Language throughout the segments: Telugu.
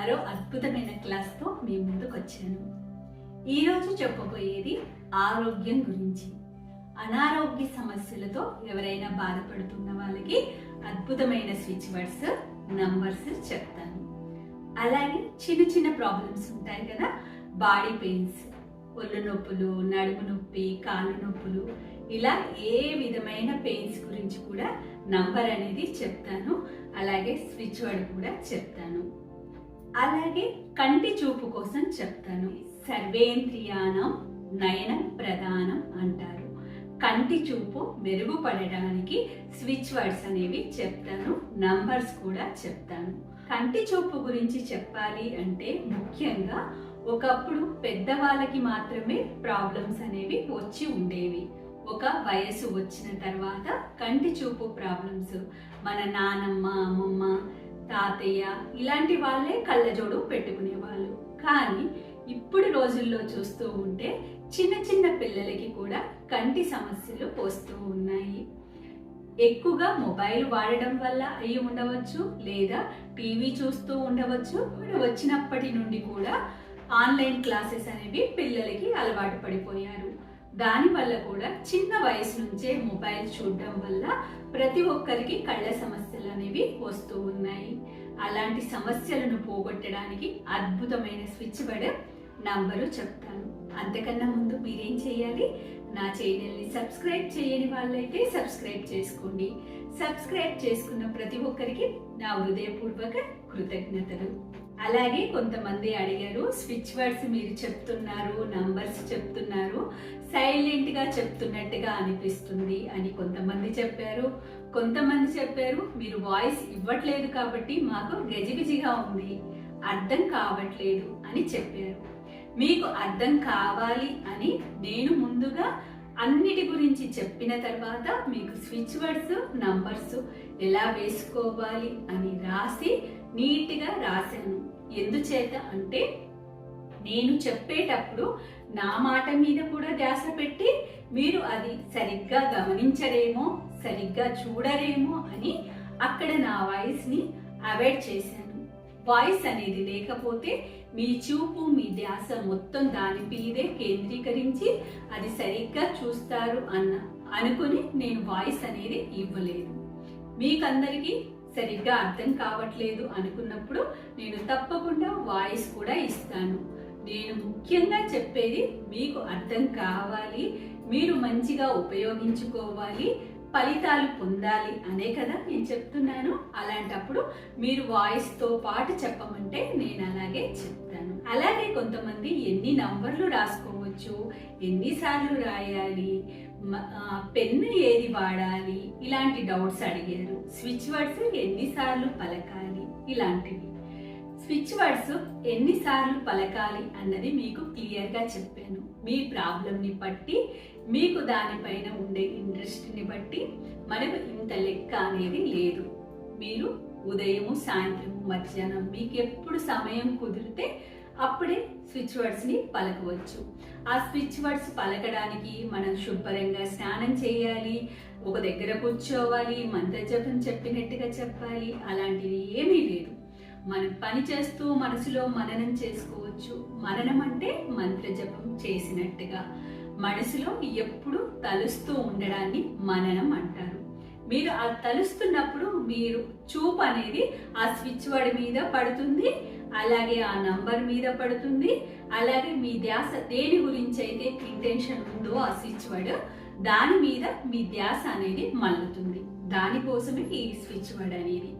మరో అద్భుతమైన క్లాస్తో మీ ముందుకు వచ్చాను ఈరోజు చెప్పబోయేది ఆరోగ్యం గురించి. అనారోగ్య సమస్యలతో ఎవరైనా బాధపడుతున్న వాళ్ళకి అద్భుతమైన స్విచ్ వర్డ్స్ నంబర్స్ చెప్తాను. అలాగే చిన్న చిన్న ప్రాబ్లమ్స్ ఉంటాయి కదా బాడీ పెయిన్స్ ఒళ్ళు నొప్పులు నడుము నొప్పి కాళ్ళు నొప్పులు ఇలా ఏ విధమైన పెయిన్స్ గురించి కూడా నంబర్ అనేది చెప్తాను. అలాగే స్విచ్ వర్డ్ కూడా చెప్తాను. అలాగే కంటి చూపు కోసం చెప్తాను. సర్వేంద్రియానం నయనం ప్రధానం అంటారు. కంటి చూపు మెరుగుపడడానికి స్విచ్ వర్డ్స్ అనేవి చెప్తాను. నంబర్స్ కూడా చెప్తాను. కంటి చూపు గురించి చెప్పాలి అంటే ముఖ్యంగా ఒకప్పుడు పెద్దవాళ్ళకి మాత్రమే ప్రాబ్లమ్స్ అనేవి వచ్చి ఉండేవి. ఒక వయసు వచ్చిన తర్వాత కంటి చూపు ప్రాబ్లమ్స్ మన నానమ్మ అమ్మమ్మ తాతయ్య ఇలాంటి వాళ్ళే కళ్ళజోడు పెట్టుకునేవాళ్ళు. కానీ ఇప్పుడు రోజుల్లో చూస్తూ ఉంటే చిన్న చిన్న పిల్లలకి కూడా కంటి సమస్యలు వస్తూ ఉన్నాయి. ఎక్కువగా మొబైల్ వాడడం వల్ల అయి ఉండవచ్చు లేదా టీవీ చూస్తూ ఉండవచ్చు. వచ్చినప్పటి నుండి కూడా ఆన్లైన్ క్లాసెస్ అనేవి పిల్లలకి అలవాటు పడిపోయారు. దానివల్ల కూడా చిన్న వయసు నుంచే మొబైల్ చూడడం వల్ల ప్రతి ఒక్కరికి కళ్ళ సమస్య అనేవి వస్తూ ఉన్నాయి. అలాంటి సమస్యలను పోగొట్టడానికి అద్భుతమైన స్విచ్ వర్డ్ నంబరు చెప్తాను. అంతకన్నా ముందు మీరేం చేయాలి? నా ఛానల్ని సబ్స్క్రైబ్ చేయని వాళ్ళైతే సబ్స్క్రైబ్ చేసుకోండి. సబ్స్క్రైబ్ చేసుకున్న ప్రతి ఒక్కరికి నా హృదయపూర్వక కృతజ్ఞతలు. అలాగే కొంతమంది అడిగారు స్విచ్ వర్డ్స్ మీరు చెప్తున్నారు నంబర్స్ చెప్తున్నారు సైలెంట్గా చెప్తున్నట్టుగా అనిపిస్తుంది అని కొంతమంది చెప్పారు. కొంతమంది చెప్పారు మీరు వాయిస్ ఇవ్వట్లేదు కాబట్టి మాకు గజిబిజిగా ఉంది. అర్థం కావట్లేదు అని చెప్పారు. మీకు అర్థం కావాలి అని నేను ముందుగా అన్నిటి గురించి చెప్పిన తర్వాత మీకు స్విచ్ వర్డ్స్ నంబర్స్ ఎలా వేసుకోవాలి అని రాసి నీట్గా రాశాను. ఎందుచేత అంటే నేను చెప్పేటప్పుడు నా మాట మీద కూడా ధ్యాస పెట్టి మీరు అది సరిగ్గా గమనించరేమో సరిగ్గా చూడరేమో అని అక్కడ నా వాయిస్ని అవాయిడ్ చేశాను. వాయిస్ అనేది లేకపోతే మీ చూపు మీ ధ్యాస మొత్తం దాని మీదే కేంద్రీకరించి అది సరిగ్గా చూస్తారు అన్న అనుకుని నేను వాయిస్ అనేది ఇవ్వలేదు. మీకందరికీ సరిగ్గా అర్థం కావట్లేదు అనుకున్నప్పుడు నేను తప్పకుండా వాయిస్ కూడా ఇస్తాను. నేను ముఖ్యంగా చెప్పేది మీకు అర్థం కావాలి మీరు మంచిగా ఉపయోగించుకోవాలి ఫలితాలు పొందాలి అనే కదా నేను చెప్తున్నాను. అలాంటప్పుడు మీరు వాయిస్తో పాటు చెప్పమంటే నేను అలాగే చెప్తాను. అలాగే కొంతమంది ఎన్ని నంబర్లు రాసుకోవచ్చు ఎన్నిసార్లు రాయాలి పెన్ను ఏది వాడాలి ఇలాంటి డౌట్స్ అడిగారు. స్విచ్ వర్డ్స్ ఎన్నిసార్లు పలకాలి ఇలాంటివి. స్విచ్ వర్డ్స్ ఎన్నిసార్లు పలకాలి అన్నది మీకు క్లియర్గా చెప్పాను. మీ ప్రాబ్లంని బట్టి మీకు దానిపైన ఉండే ఇంట్రెస్ట్ని బట్టి మనకు ఇంత లెక్క అనేది లేదు. మీరు ఉదయము సాయంత్రం మధ్యాహ్నం మీకు ఎప్పుడు సమయం కుదిరితే అప్పుడే స్విచ్ వర్డ్స్ని పలకవచ్చు. ఆ స్విచ్ వర్డ్స్ పలకడానికి మనం శుభ్రంగా స్నానం చేయాలి ఒక దగ్గర కూర్చోవాలి మంత్రజపం చెప్పినట్టుగా చెప్పాలి అలాంటివి ఏమీ లేదు. మనం పని చేస్తూ మనసులో మననం చేసుకోవచ్చు. మననం అంటే మంత్రజపం చేసినట్టుగా. మనసులో ఎప్పుడు తలుస్తూ ఉండడాన్ని మననం అంటారు. మీరు ఆ తలుస్తున్నప్పుడు మీరు చూపు అనేది ఆ స్విచ్ వర్డ్ మీద పడుతుంది అలాగే ఆ నంబర్ మీద పడుతుంది అలాగే మీ ధ్యాస దేని గురించి అయితే ఇంటెన్షన్ ఉందో ఆ స్విచ్ వర్డ్ దాని మీద మీ ధ్యాస అనేది మల్లుతుంది దానికోసమే ఈ స్విచ్ వర్డ్ అనేది.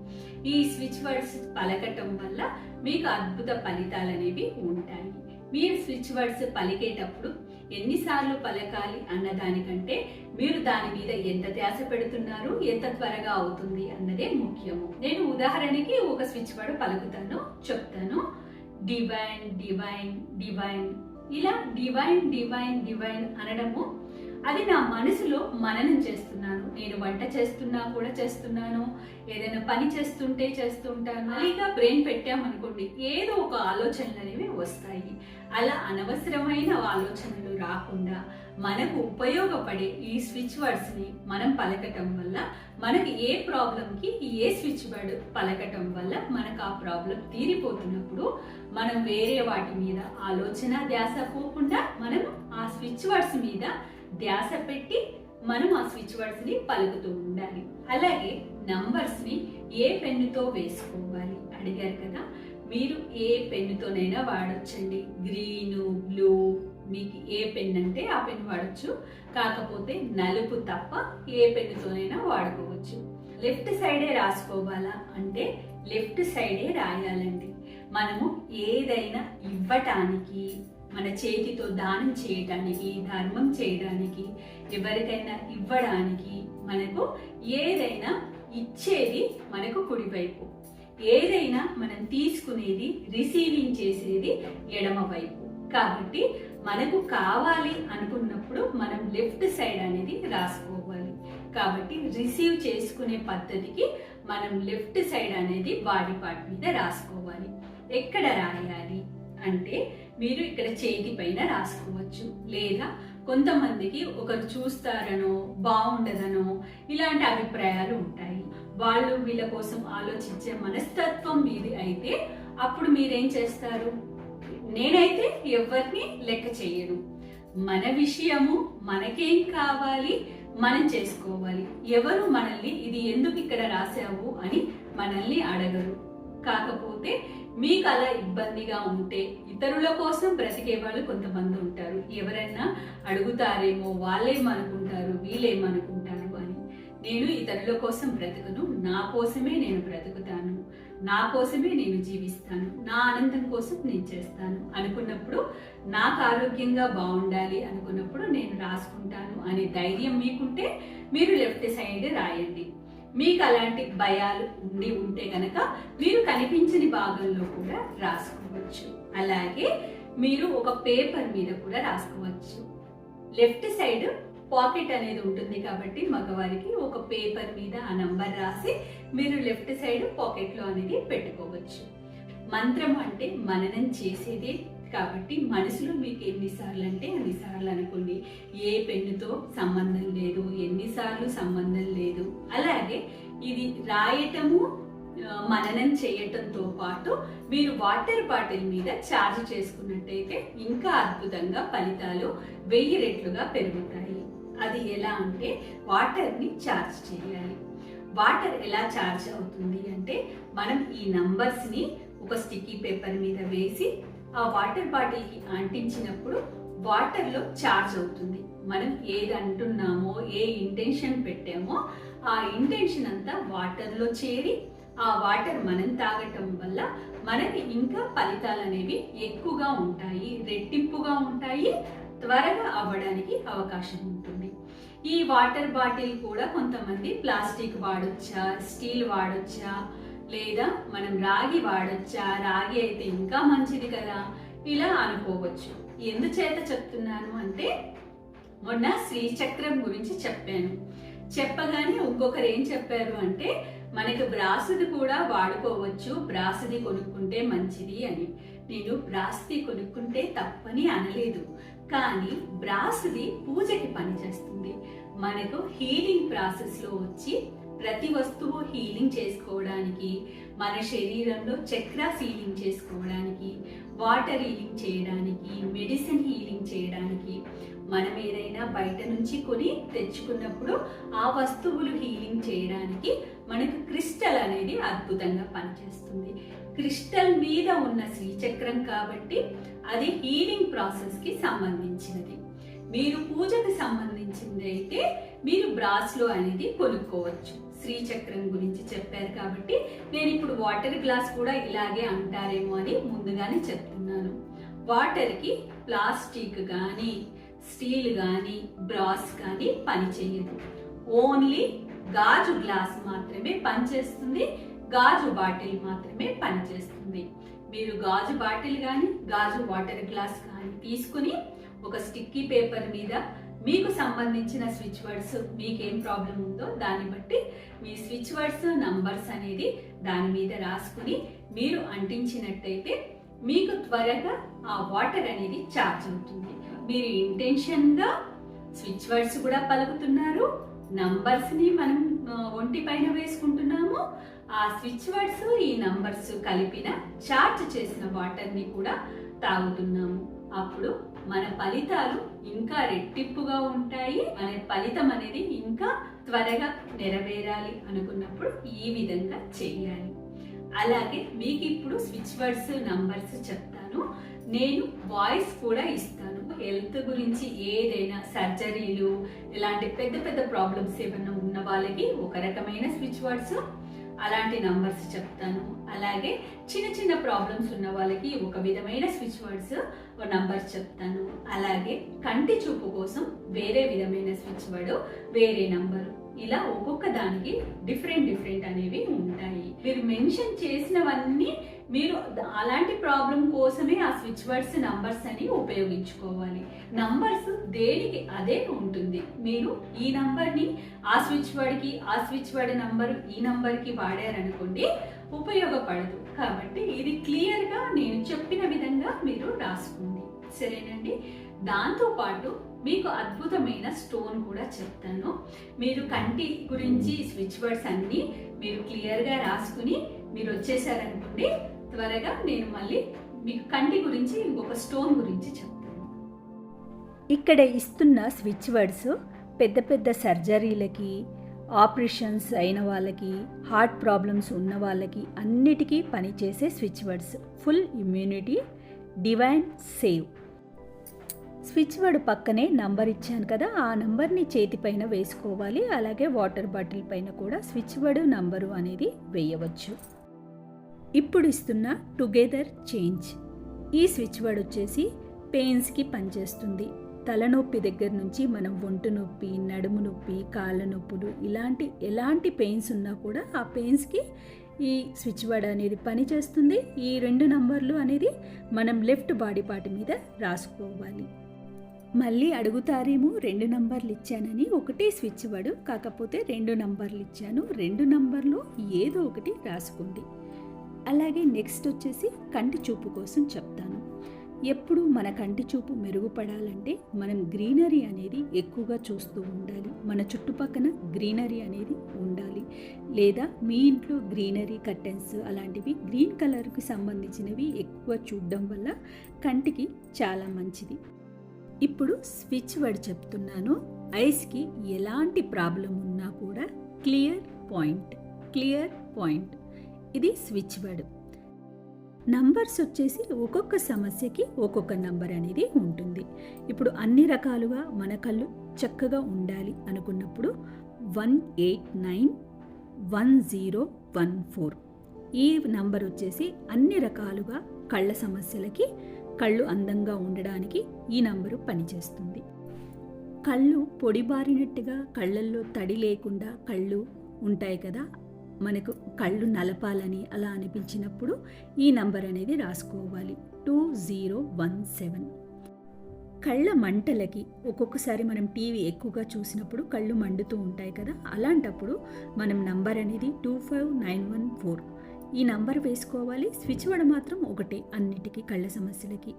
ఈ స్విచ్ వర్డ్స్ పలకటం వల్ల మీకు అద్భుత ఫలితాలు అనేవి ఉంటాయి. మీరు స్విచ్ వర్డ్స్ పలికేటప్పుడు ఎన్నిసార్లు పలకాలి అన్న దానికంటే మీరు దాని మీద ఎంత ధ్యాస పెడుతున్నారు ఎంత త్వరగా అవుతుంది అన్నదే ముఖ్యము. నేను ఉదాహరణకి ఒక స్విచ్ వర్డ్ పలుకుతాను చెప్తాను. డివైన్ డివైన్ డివైన్ ఇలా డివైన్ డివైన్ డివైన్ అనడము అది నా మనసులో మననం చేస్తున్నాను. నేను వంట చేస్తున్నా కూడా చేస్తున్నాను. ఏదైనా పని చేస్తుంటే చేస్తుంటాను. మళ్ళీగా బ్రెయిన్ పెట్టామనుకోండి ఏదో ఒక ఆలోచనలు అనేవి వస్తాయి. అలా అనవసరమైన ఆలోచనలు రాకుండా మనకు ఉపయోగపడే ఈ స్విచ్ వర్డ్స్ని మనం పలకటం వల్ల మనకి ఏ ప్రాబ్లంకి ఏ స్విచ్ వర్డ్ పలకటం వల్ల మనకు ఆ ప్రాబ్లం తీరిపోతున్నప్పుడు మనం వేరే వాటి మీద ఆలోచన ధ్యాస పోకుండా మనం ఆ స్విచ్ వర్డ్స్ మీద ధ్యాస పెట్టి మనం ఆ స్విచ్ వర్డ్స్ని పలుకుతూ ఉండాలి. అలాగే నంబర్స్ని ఏ పెన్నుతో వేసుకోవాలి? అడిగారు కదా. మీరు ఏ పెన్నుతోనైనా వాడొచ్చండి. గ్రీను బ్లూ మీకు ఏ పెన్ అంటే ఆ పెన్ వాడచ్చు. కాకపోతే నలుపు తప్ప ఏ పెన్నుతోనైనా వాడుకోవచ్చు. లెఫ్ట్ సైడే రాసుకోవాలా? అంటే లెఫ్ట్ సైడే రాయాలండి. మనము ఏదైనా ఇవ్వటానికి మన చేతితో దానం చేయటానికి ధర్మం చేయడానికి ఎవరికైనా ఇవ్వడానికి మనకు ఏదైనా ఇచ్చేది మనకు కుడివైపు. ఏదైనా మనం తీసుకునేది రిసీవింగ్ చేసేది ఎడమ వైపు. కాబట్టి మనకు కావాలి అనుకున్నప్పుడు మనం లెఫ్ట్ సైడ్ అనేది రాసుకోవాలి. కాబట్టి రిసీవ్ చేసుకునే పద్ధతికి మనం లెఫ్ట్ సైడ్ అనేది బాడీ పార్ట్ మీద రాసుకోవాలి. ఎక్కడ రాయాలి అంటే మీరు ఇక్కడ చేతి పైన రాసుకోవచ్చు. లేదా కొంతమందికి ఒకరు చూస్తారనో బాగుండదనో ఇలాంటి అభిప్రాయాలు ఉంటాయి. వాళ్ళు వీళ్ళ కోసం ఆలోచించే మనస్తత్వం మీది అయితే అప్పుడు మీరేం చేస్తారు? నేనైతే ఎవరిని లెక్క చేయను. మన విషయము మనకేం కావాలి? మనం చేసుకోవాలి. ఎవరు మనల్ని ఇది ఎందుకు ఇక్కడ రాశావు? అని మనల్ని అడగరు. కాకపోతే మీకు అలా ఇబ్బందిగా ఉంటే ఇతరుల కోసం బ్రతికే వాళ్ళు కొంతమంది ఉంటారు. ఎవరైనా అడుగుతారేమో వాళ్ళేమనుకుంటారు వీళ్ళేమనుకుంటారు అని. నేను ఇతరుల కోసం బ్రతకను నా కోసమే నేను బ్రతుకుతాను నా కోసమే నేను జీవిస్తాను నా ఆనందం కోసం నేను చేస్తాను అనుకున్నప్పుడు నాకు ఆరోగ్యంగా బాగుండాలి అనుకున్నప్పుడు నేను రాసుకుంటాను అనే ధైర్యం మీకుంటే మీరు లెఫ్ట్ సైడ్ రాయండి. మీకు అలాంటి భయాలు ఉండి ఉంటే గనక మీరు కనిపించని భాగంలో కూడా రాసుకోవచ్చు. అలాగే మీరు ఒక పేపర్ మీద కూడా రాసుకోవచ్చు. లెఫ్ట్ సైడ్ పాకెట్ అనేది ఉంటుంది కాబట్టి మగవారికి ఒక పేపర్ మీద ఆ నంబర్ రాసి మీరు లెఫ్ట్ సైడ్ పాకెట్లో అనేది పెట్టుకోవచ్చు. మంత్రం అంటే మననం చేసేదే. కాబట్టి మనసులో మీకు ఎన్నిసార్లు అంటే అన్నిసార్లు అనుకోండి ఏ పెన్నుతో సంబంధం లేదు ఎన్నిసార్లు సంబంధం లేదు. అలాగే ఇది రాయటము మననం చేయటంతో పాటు మీరు వాటర్ బాటిల్ మీద ఛార్జ్ చేసుకున్నట్టయితే ఇంకా అద్భుతంగా ఫలితాలు వెయ్యి రెట్లుగా పెరుగుతాయి. అది ఎలా అంటే వాటర్ని ఛార్జ్ చేయాలి. వాటర్ ఎలా ఛార్జ్ అవుతుంది అంటే మనం ఈ నంబర్స్ని ఒక స్టిక్కీ పేపర్ మీద వేసి ఆ వాటర్ బాటిల్కి అంటించినప్పుడు వాటర్లో ఛార్జ్ అవుతుంది. మనం ఏది అంటున్నామో ఏ ఇంటెన్షన్ పెట్టామో ఆ ఇంటెన్షన్ అంతా వాటర్లో చేరి ఆ వాటర్ మనం తాగటం వల్ల మనకి ఇంకా ఫలితాలు అనేవి ఎక్కువగా ఉంటాయి రెట్టింపుగా ఉంటాయి త్వరగా అవ్వడానికి అవకాశం ఉంటుంది. ఈ వాటర్ బాటిల్ కూడా కొంతమంది ప్లాస్టిక్ వాడొచ్చా స్టీల్ వాడొచ్చా లేదా మనం రాగి వాడొచ్చా? రాగి అయితే ఇంకా మంచిది కదా? ఇలా అనుకోవచ్చు. ఎందుచేత చెప్తున్నాను అంటే మొన్న శ్రీచక్రం గురించి చెప్పాను. చెప్పగానే ఇంకొకరు ఏం చెప్పారు అంటే మనకి బ్రాసుది కూడా వాడుకోవచ్చు. బ్రాసుది కొనుక్కుంటే మంచిది అని. నేను బ్రాస్ది కొనుక్కుంటే తప్పని అనలేదు. కానీ బ్రాస్ది పూజకి పనిచేస్తుంది. మనకు హీలింగ్ ప్రాసెస్లో వచ్చి ప్రతి వస్తువు హీలింగ్ చేసుకోవడానికి మన శరీరంలో చక్రాస్ హీలింగ్ చేసుకోవడానికి వాటర్ హీలింగ్ చేయడానికి మెడిసిన్ హీలింగ్ చేయడానికి మనం ఏదైనా బయట నుంచి కొని తెచ్చుకున్నప్పుడు ఆ వస్తువులు హీలింగ్ చేయడానికి మనకు క్రిస్టల్ అనేది అద్భుతంగా పనిచేస్తుంది. క్రిస్టల్ మీద ఉన్న శ్రీచక్రం కాబట్టి అది హీలింగ్ ప్రాసెస్కి సంబంధించినది. మీరు పూజకు సంబంధించింది అయితే మీరు బ్రాస్లో అనేది కొనుక్కోవచ్చు. శ్రీచక్రం గురించి చెప్పారు కాబట్టి నేను ఇప్పుడు వాటర్ గ్లాస్ కూడా ఇలాగే అంటారేమో అని ముందుగానే చెప్తున్నాను. వాటర్కి ప్లాస్టిక్ కానీ స్టీల్ కానీ బ్రాస్ కానీ పనిచేయదు ఓన్లీ గాజు గ్లాస్ మాత్రమే పనిచేస్తుంది గాజు బాటిల్ మాత్రమే పనిచేస్తుంది మీరు గాజు బాటిల్ కానీ గాజు వాటర్ గ్లాస్ కానీ తీసుకుని ఒక స్టిక్కీ పేపర్ మీద మీకు సంబంధించిన స్విచ్ వర్డ్స్ మీకేం ప్రాబ్లం ఉందో దాన్ని బట్టి మీ స్విచ్ వర్డ్స్ నంబర్స్ అనేది దాని మీద రాసుకుని మీరు అంటించినట్టయితే మీకు త్వరగా ఆ వాటర్ అనేది ఛార్జ్ అవుతుంది. మీరు ఇంటెన్షన్గా స్విచ్ వర్డ్స్ కూడా పలుకుతున్నారు నంబర్స్ని మనం ఒంటి పైన వేసుకుంటున్నాము ఆ స్విచ్ వర్డ్స్ ఈ నంబర్స్ కలిపిన చార్జ్ చేసిన వాటర్ని కూడా తాగుతున్నాము. అప్పుడు మన ఫలితాలు ఇంకా రెట్టింపుగా ఉంటాయి. మన ఫలితం అనేది ఇంకా త్వరగా నెరవేరాలి అనుకున్నప్పుడు ఈ విధంగా చేయాలి. అలాగే మీకు ఇప్పుడు స్విచ్ వర్డ్స్ నంబర్స్ చెప్తాను. నేను వాయిస్ కూడా ఇస్తాను. హెల్త్ గురించి ఏదైనా సర్జరీలు ఇలాంటి పెద్ద పెద్ద ప్రాబ్లమ్స్ ఏమైనా ఉన్న వాళ్ళకి ఒక రకమైన స్విచ్ వర్డ్స్ అలాంటి నంబర్స్ చెప్తాను. అలాగే చిన్న చిన్న ప్రాబ్లమ్స్ ఉన్న వాళ్ళకి ఒక విధమైన స్విచ్ వర్డ్స్ నంబర్స్ చెప్తాను. అలాగే కంటి చూపు కోసం వేరే విధమైన స్విచ్ వర్డ్ వేరే నంబరు ఇలా ఒక్కొక్క దానికి డిఫరెంట్ డిఫరెంట్ అనేవి ఉంటాయి. మీరు మెన్షన్ చేసినవన్నీ మీరు అలాంటి ప్రాబ్లం కోసమే ఆ స్విచ్ వర్డ్స్ నంబర్స్ అని ఉపయోగించుకోవాలి. నంబర్స్ దేనికి అదే ఉంటుంది. మీరు ఈ నంబర్ని ఆ స్విచ్ వర్డ్కి ఆ స్విచ్ వర్డ్ నంబర్ ఈ నంబర్కి వాడారనుకోండి ఉపయోగపడదు. కాబట్టి ఇది క్లియర్గా నేను చెప్పిన విధంగా మీరు రాసుకోండి. సరేనండి? దాంతోపాటు మీకు అద్భుతమైన స్టోన్ కూడా చెప్తాను. మీరు కంటి గురించి స్విచ్ వర్డ్స్ అన్నీ మీరు క్లియర్గా రాసుకుని మీరు వచ్చేసారనుకోండి త్వరగా నేను మళ్ళీ మీకు కంటి గురించి ఇంకొక స్టోన్ గురించి చెప్తాను. ఇక్కడ ఇస్తున్న స్విచ్ వర్డ్స్ పెద్ద పెద్ద సర్జరీలకి ఆపరేషన్స్ అయిన వాళ్ళకి హార్ట్ ప్రాబ్లమ్స్ ఉన్న వాళ్ళకి అన్నిటికీ పనిచేసే switch words. Full immunity divine save. Switch word పక్కనే నంబర్ ఇచ్చాను కదా ఆ నంబర్ని చేతిపైన వేసుకోవాలి అలాగే వాటర్ బాటిల్ పైన కూడా స్విచ్ వర్డ్ నంబరు అనేది వేయవచ్చు. ఇప్పుడు ఇస్తున్న టుగెదర్ చేంజ్. ఈ స్విచ్ వర్డ్ వచ్చేసి పెయిన్స్కి పనిచేస్తుంది. తలనొప్పి దగ్గర నుంచి మనం ఒంటు నొప్పి నడుము నొప్పి కాళ్ళ నొప్పులు ఇలాంటి ఎలాంటి పెయిన్స్ ఉన్నా కూడా ఆ పెయిన్స్కి ఈ స్విచ్ వర్డ్ అనేది పనిచేస్తుంది. ఈ రెండు నంబర్లు అనేది మనం లెఫ్ట్ బాడీ పార్ట్ మీద రాసుకోవాలి. మళ్ళీ అడుగుతారేమో రెండు నంబర్లు ఇచ్చానని ఒకటే స్విచ్ వర్డ్ కాకపోతే రెండు నంబర్లు ఇచ్చాను. రెండు నంబర్లు ఏదో ఒకటి రాసుకోండి. అలాగే నెక్స్ట్ వచ్చేసి కంటి చూపు కోసం చెప్తాను. ఎప్పుడు మన కంటి చూపు మెరుగుపడాలంటే మనం గ్రీనరీ అనేది ఎక్కువగా చూస్తూ ఉండాలి. మన చుట్టుపక్కన గ్రీనరీ అనేది ఉండాలి. లేదా మీ ఇంట్లో గ్రీనరీ కర్టెన్స్ అలాంటివి గ్రీన్ కలర్కి సంబంధించినవి ఎక్కువ చూడడం వల్ల కంటికి చాలా మంచిది. ఇప్పుడు స్విచ్ వర్డ్ చెప్తున్నాను. ఐస్కి ఎలాంటి ప్రాబ్లం ఉన్నా కూడా క్లియర్ పాయింట్ క్లియర్ పాయింట్. ఇది స్విచ్ బర్డ్. నంబర్స్ వచ్చేసి ఒక్కొక్క సమస్యకి ఒక్కొక్క నంబర్ అనేది ఉంటుంది. ఇప్పుడు అన్ని రకాలుగా మన కళ్ళు చక్కగా ఉండాలి అనుకున్నప్పుడు one eight nine one zero one four. ఈ నంబర్ వచ్చేసి అన్ని రకాలుగా కళ్ళ సమస్యలకి కళ్ళు అందంగా ఉండడానికి ఈ నంబరు పనిచేస్తుంది. కళ్ళు పొడిబారినట్టుగా కళ్ళల్లో తడి లేకుండా కళ్ళు ఉంటాయి కదా మనకు కళ్ళు నలపాలని అలా అనిపించినప్పుడు ఈ నంబర్ అనేది రాసుకోవాలి. Two zero one seven. కళ్ళ మంటలకి ఒక్కొక్కసారి మనం టీవీ ఎక్కువగా చూసినప్పుడు కళ్ళు మండుతూ ఉంటాయి కదా అలాంటప్పుడు మనం నంబర్ అనేది two five nine one four. ఈ నంబర్ వేసుకోవాలి. స్విచ్ వడ మాత్రం ఒకటే అన్నిటికీ కళ్ళ సమస్యలకి.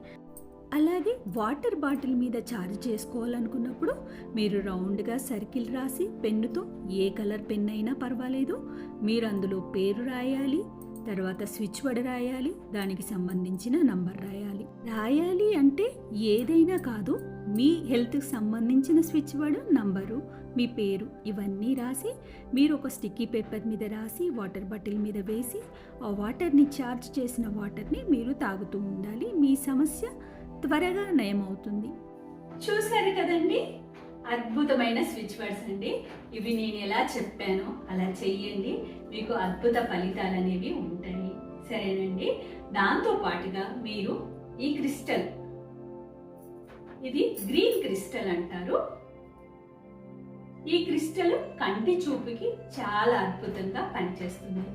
అలాగే వాటర్ బాటిల్ మీద చార్జ్ చేసుకోవాలనుకున్నప్పుడు మీరు రౌండ్గా సర్కిల్ రాసి పెన్నుతో ఏ కలర్ పెన్ అయినా పర్వాలేదు. మీరు అందులో పేరు రాయాలి తర్వాత స్విచ్ వర్డ్ రాయాలి దానికి సంబంధించిన నంబర్ రాయాలి. రాయాలి అంటే ఏదైనా కాదు మీ హెల్త్కి సంబంధించిన స్విచ్ వర్డ్ నంబరు మీ పేరు ఇవన్నీ రాసి మీరు ఒక స్టిక్కీ పేపర్ మీద రాసి వాటర్ బాటిల్ మీద వేసి ఆ వాటర్ని ఛార్జ్ చేసిన వాటర్ని మీరు తాగుతూ ఉండాలి. మీ సమస్య త్వరగా నయమవుతుంది. చూశారు కదండి? అద్భుతమైన స్విచ్ వర్డ్స్ అండి. ఇవి నేను ఎలా చెప్పానో అలా చెయ్యండి. మీకు అద్భుత ఫలితాలు అనేవి ఉంటాయి. సరేనండి? దాంతో పాటుగా మీరు ఈ క్రిస్టల్ ఇది గ్రీన్ క్రిస్టల్ అంటారు. ఈ క్రిస్టల్ కంటి చూపుకి చాలా అద్భుతంగా పనిచేస్తుంది.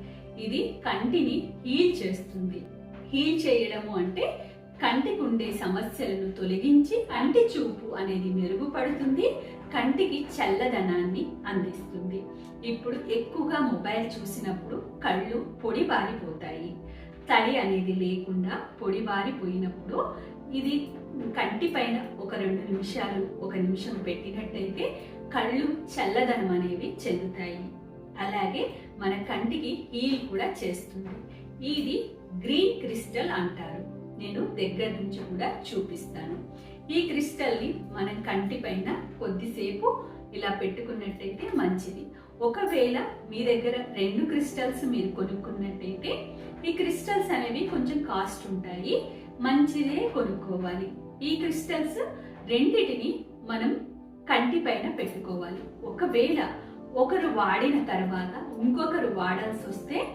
ఇది కంటిని హీల్ చేస్తుంది. హీల్ చేయడము అంటే కంటికి ఉండే సమస్యలను తొలగించి కంటి చూపు అనేది మెరుగుపడుతుంది కంటికి చల్లదనాన్ని అందిస్తుంది. ఇప్పుడు ఎక్కువగా మొబైల్ చూసినప్పుడు కళ్ళు పొడిబారిపోతాయి తడి అనేది లేకుండా పొడిబారిపోయినప్పుడు ఇది కంటి పైన ఒక రెండు నిమిషాలు ఒక నిమిషం పెట్టినట్టయితే కళ్ళు చల్లదనం అనేవి చెందుతాయి. అలాగే మన కంటికి హీల్ కూడా చేస్తుంది. ఇది గ్రీన్ క్రిస్టల్ అంటారు. నేను దగ్గర నుంచి కూడా చూపిస్తాను. ఈ క్రిస్టల్ని మనం కంటి పైన కొద్దిసేపు ఇలా పెట్టుకున్నట్టయితే మంచిది. ఒకవేళ మీ దగ్గర రెండు క్రిస్టల్స్ మీరు కొనుక్కున్నట్టయితే ఈ క్రిస్టల్స్ అనేవి కొంచెం కాస్ట్ ఉంటాయి. మంచిదే కొనుక్కోవాలి. ఈ క్రిస్టల్స్ రెండిటిని మనం కంటి పైన పెట్టుకోవాలి. ఒకవేళ ఒకరు వాడిన తర్వాత ఇంకొకరు వాడాల్సి వస్తే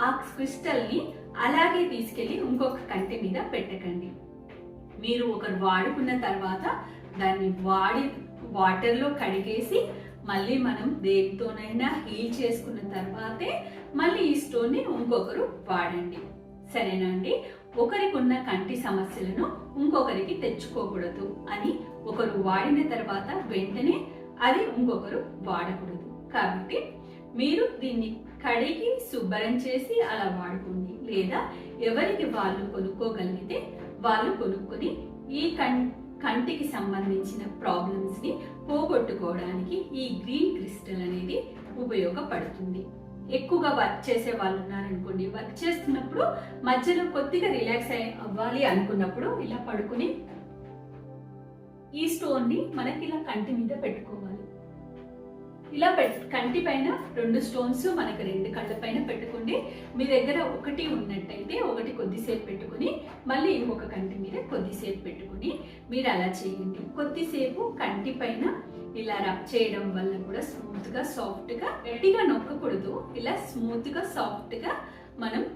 ఆ క్రిస్టల్ని అలాగే తీసుకెళ్ళి ఇంకొక కంటి మీద పెట్టకండి. మీరు ఒకరు వాడుకున్న తర్వాత దాన్ని వాడి వాటర్లో కడిగేసి మళ్ళీ మనం దేనితోనైనా హీల్ చేసుకున్న తర్వాతే మళ్ళీ ఈ స్టోన్ని ఇంకొకరు వాడండి. సరేనండి ఒకరికి ఉన్న కంటి సమస్యలను ఇంకొకరికి తెచ్చుకోకూడదు అని ఒకరు వాడిన తర్వాత వెంటనే అది ఇంకొకరు వాడకూడదు. కాబట్టి మీరు దీన్ని కడిగి శుభ్రం చేసి అలా వాడుకుంటారు లేదా ఎవరికి వాళ్ళు కొనుక్కోగలిగితే వాళ్ళు కొనుక్కొని ఈ కం కంటికి సంబంధించిన ప్రాబ్లమ్స్ని పోగొట్టుకోవడానికి ఈ గ్రీన్ క్రిస్టల్ అనేది ఉపయోగపడుతుంది. ఎక్కువగా వర్క్ చేసే వాళ్ళు ఉన్నారనుకోండి వర్క్ చేస్తున్నప్పుడు మధ్యలో కొద్దిగా రిలాక్స్ అయి అవ్వాలి అనుకున్నప్పుడు ఇలా పడుకుని ఈ స్టోన్ని మనకి ఇలా కంటి మీద పెట్టుకోవాలి. ఇలా పెట్ కంటి పైన రెండు స్టోన్స్ మనకి రెండు కళ్ళ పైన పెట్టుకోండి మీ దగ్గర ఒకటి ఉన్నట్టయితే ఒకటి కొద్దిసేపు పెట్టుకుని మళ్ళీ ఇంకొక కంటి మీద కొద్దిసేపు పెట్టుకుని మీరు అలా చేయండి. కొద్దిసేపు కంటి పైన ఇలా రబ్ చేయడం వల్ల కూడా స్మూత్గా సాఫ్ట్గా గట్టిగా నొక్కకూడదు. ఇలా స్మూత్గా సాఫ్ట్గా మనం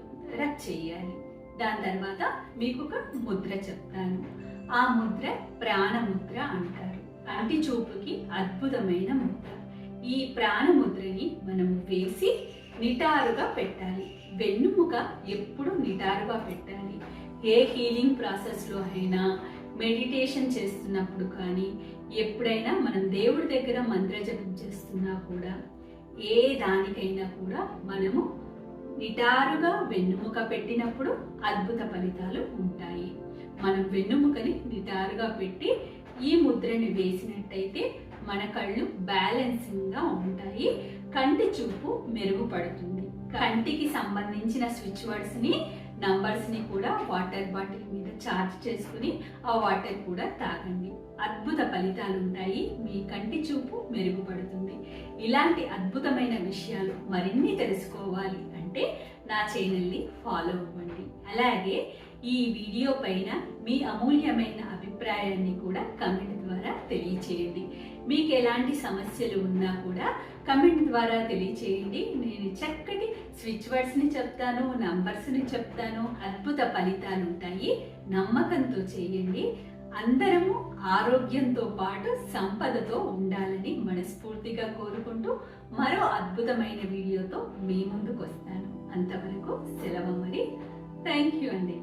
రబ్ చేయాలి. దాని తర్వాత మీకు ఒక ముద్ర చెప్తాను. ఆ ముద్ర ప్రాణముద్ర అంటారు. కంటి చూపుకి అద్భుతమైన ముద్ర. ఈ ప్రాణముద్రని మనం వేసి నిటారుగా పెట్టాలి. వెన్నుముక ఎప్పుడు నిటారుగా పెట్టాలి. ఏ హీలింగ్ ప్రాసెస్లో అయినా మెడిటేషన్ చేస్తున్నప్పుడు కానీ ఎప్పుడైనా మనం దేవుడి దగ్గర మంత్రజపం చేస్తున్నా కూడా ఏ దానికైనా కూడా మనము నిటారుగా వెన్నుముక పెట్టినప్పుడు అద్భుత ఫలితాలు ఉంటాయి. మనం వెన్నుముకని నిటారుగా పెట్టి ఈ ముద్రని వేసినట్టయితే మన కళ్ళు బ్యాలెన్సింగ్గా ఉంటాయి కంటి చూపు మెరుగుపడుతుంది. కంటికి సంబంధించిన స్విచ్ వర్డ్స్ని నంబర్స్ని కూడా వాటర్ బాటిల్ మీద చార్జ్ చేసుకుని ఆ వాటర్ కూడా తాగండి. అద్భుత ఫలితాలు ఉంటాయి మీ కంటి చూపు మెరుగుపడుతుంది. ఇలాంటి అద్భుతమైన విషయాలు మరిన్ని తెలుసుకోవాలి అంటే నా ఛానల్ని ఫాలో అవ్వండి. అలాగే ఈ వీడియో పైన మీ అమూల్యమైన అభిప్రాయాన్ని కూడా కమెంట్ ద్వారా తెలియచేయండి. మీకు ఎలాంటి సమస్యలు ఉన్నా కూడా కమెంట్ ద్వారా తెలియచేయండి. నేను చక్కటి స్విచ్ వర్డ్స్ని చెప్తాను నంబర్స్ని చెప్తాను అద్భుత ఫలితాలు ఉంటాయి. నమ్మకంతో చేయండి. అందరము ఆరోగ్యంతో పాటు సంపదతో ఉండాలని మనస్ఫూర్తిగా కోరుకుంటూ మరో అద్భుతమైన వీడియోతో మీ ముందుకు వస్తాను అంతవరకు సెలవు మరి. థ్యాంక్ యూ అండి.